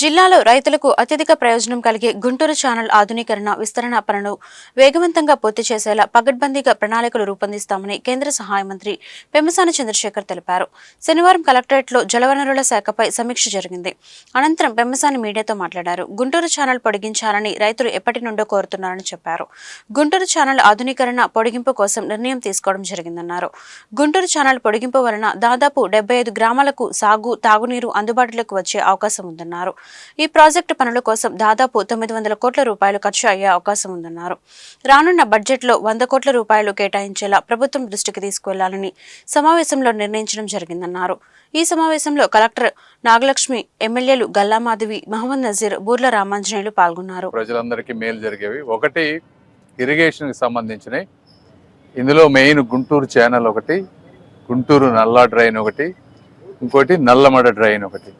జిల్లాలో రైతులకు అత్యధిక ప్రయోజనం కలిగే గుంటూరు ఛానల్ ఆధునీకరణ విస్తరణ పనులు వేగవంతంగా పూర్తి చేసేలా పగడ్బందీగా ప్రణాళికలు రూపొందిస్తామని కేంద్ర సహాయ మంత్రి పెమ్మసాని చంద్రశేఖర్ తెలిపారు. శనివారం కలెక్టరేట్లో జలవనరుల శాఖపై సమీక్ష జరిగింది. అనంతరం పెమ్మసాని మీడియాతో మాట్లాడారు. గుంటూరు ఛానల్ పొడిగించాలని రైతులు ఎప్పటి నుండో కోరుతున్నారని చెప్పారు. గుంటూరు ఛానల్ ఆధునీకరణ పొడిగింపు కోసం నిర్ణయం తీసుకోవడం జరిగిందన్నారు. గుంటూరు ఛానల్ పొడిగింపు వలన దాదాపు డెబ్బై ఐదు గ్రామాలకు సాగు తాగునీరు అందుబాటులోకి వచ్చే అవకాశం ఉందన్నారు. ఈ ప్రాజెక్టు పనుల కోసం దాదాపు తొమ్మిది వందల కోట్ల రూపాయలు ఖర్చు అయ్యే అవకాశం ఉందన్నారు. రానున్న బడ్జెట్లో వంద కోట్ల రూపాయలు కేటాయించేలా ప్రభుత్వం దృష్టికి తీసుకువెళ్ళాలని సమావేశంలో నిర్ణయించడం జరిగిందన్నారు. ఈ సమావేశంలో కలెక్టర్ నాగలక్ష్మి ఎమ్మెల్యేలు గల్లామాధవి మహమ్మద్ నజీర్ బూర్ల రామాంజనేయులు పాల్గొన్నారు. ప్రజలందరికీ మేలు జరిగేవి. ఒకటి ఇరిగేషన్కి సంబంధించినవి ఇందులో మెయిన్ గుంటూరు ఛానల్ ఒకటి గుంటూరు నల్లా డ్రైన్ ఒకటి ఇంకోటి నల్లమడ డ్రైన్ ఒకటి.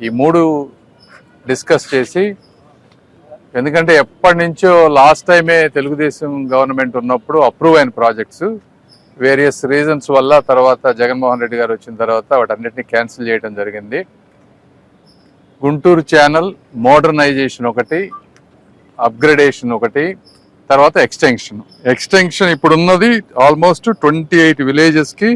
ఈ మూడు డిస్కస్ చేసి ఎందుకంటే ఎప్పటి నుంచో లాస్ట్ టైమే తెలుగుదేశం గవర్నమెంట్ ఉన్నప్పుడు అప్రూవ్ అయిన ప్రాజెక్ట్స్ వేరియస్ రీజన్స్ వల్ల తర్వాత జగన్మోహన్ రెడ్డి గారు వచ్చిన తర్వాత వాటన్నిటిని క్యాన్సిల్ చేయడం జరిగింది. గుంటూరు ఛానల్ మోడర్నైజేషన్ ఒకటి అప్గ్రేడేషన్ ఒకటి తర్వాత ఎక్స్టెన్షన్ ఎక్స్టెన్షన్ ఇప్పుడు ఉన్నది ఆల్మోస్ట్ ట్వంటీ ఎయిట్ విలేజెస్కి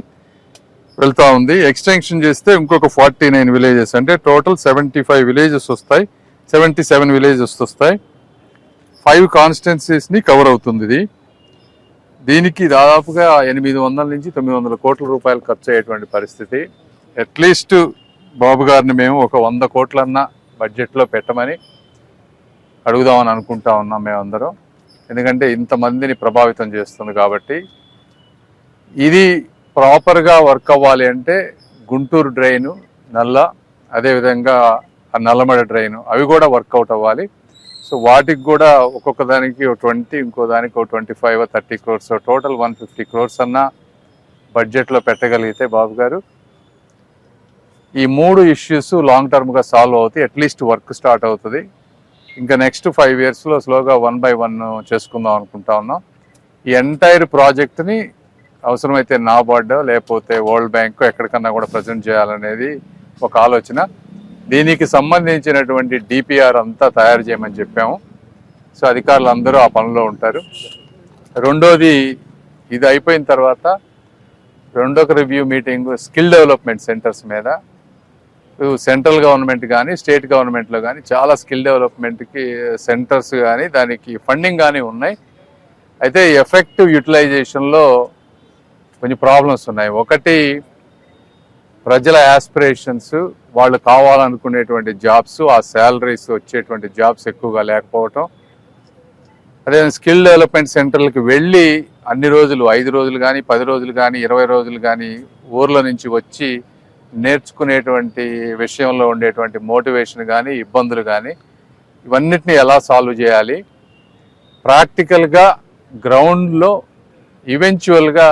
వెళ్తూ ఉంది. ఎక్స్టెన్షన్ చేస్తే ఇంకొక ఫార్టీ నైన్ విలేజెస్ అంటే టోటల్ సెవెంటీ ఫైవ్ విలేజెస్ వస్తాయి. సెవెంటీ సెవెన్ విలేజెస్ వస్తాయి ఫైవ్ కాన్స్టిట్యున్సీస్ని కవర్ అవుతుంది ఇది. దీనికి దాదాపుగా ఎనిమిది వందల నుంచి తొమ్మిది వందల కోట్ల రూపాయలు ఖర్చు అయ్యేటువంటి పరిస్థితి. అట్లీస్ట్ బాబు గారిని మేము ఒక వంద కోట్లన్నా బడ్జెట్లో పెట్టమని అడుగుదామని అనుకుంటా ఉన్నాం మేమందరం ఎందుకంటే ఇంతమందిని ప్రభావితం చేస్తుంది కాబట్టి ఇది ప్రాపర్గా వర్క్ అవ్వాలి అంటే గుంటూరు డ్రైను నల్ల అదేవిధంగా ఆ నల్లమడ డ్రైన్ అవి కూడా వర్కౌట్ అవ్వాలి. సో వాటికి కూడా ఒక్కొక్క దానికి ట్వంటీ ఇంకో దానికి ఒక twenty five thirty crores total one fifty crores అన్న బడ్జెట్లో పెట్టగలిగితే బాబు గారు. ఈ మూడు ఇష్యూస్ లాంగ్ టర్మ్గా సాల్వ్ అవుతాయి అట్లీస్ట్ వర్క్ స్టార్ట్ అవుతుంది. ఇంకా నెక్స్ట్ ఫైవ్ ఇయర్స్లో స్లోగా వన్ బై వన్ చేసుకుందాం అనుకుంటా ఉన్నాం. ఈ ఎంటైర్ ప్రాజెక్ట్ని అవసరమైతే నాబార్డ్ లేకపోతే వరల్డ్ బ్యాంక్ ఎక్కడికన్నా కూడా ప్రజెంట్ చేయాలనేది ఒక ఆలోచన. దీనికి సంబంధించినటువంటి డిపిఆర్ అంతా తయారు చేయమని చెప్పాము. సో అధికారులు అందరూ ఆ పనిలో ఉంటారు. రెండోది ఇది అయిపోయిన తర్వాత రెండొక review meeting skill development centres మీద. సెంట్రల్ గవర్నమెంట్ కానీ స్టేట్ గవర్నమెంట్లో కానీ చాలా స్కిల్ డెవలప్మెంట్కి సెంటర్స్ కానీ దానికి ఫండింగ్ కానీ ఉన్నాయి. అయితే ఎఫెక్టివ్ యూటిలైజేషన్లో కొన్ని ప్రాబ్లమ్స్ ఉన్నాయి. ఒకటి ప్రజల యాస్పిరేషన్స్ వాళ్ళు కావాలనుకునేటువంటి జాబ్స్ ఆ శాలరీస్ వచ్చేటువంటి జాబ్స్ ఎక్కువగా లేకపోవటం. అదే స్కిల్ డెవలప్మెంట్ సెంటర్లకు వెళ్ళి అన్ని రోజులు ఐదు రోజులు కానీ పది రోజులు కానీ ఇరవై రోజులు కానీ ఊర్ల నుంచి వచ్చి నేర్చుకునేటువంటి విషయంలో ఉండేటువంటి మోటివేషన్ కానీ ఇబ్బందులు కానీ ఇవన్నిటిని ఎలా సాల్వ్ చేయాలి? ప్రాక్టికల్గా గ్రౌండ్లో ఈవెన్చువల్గా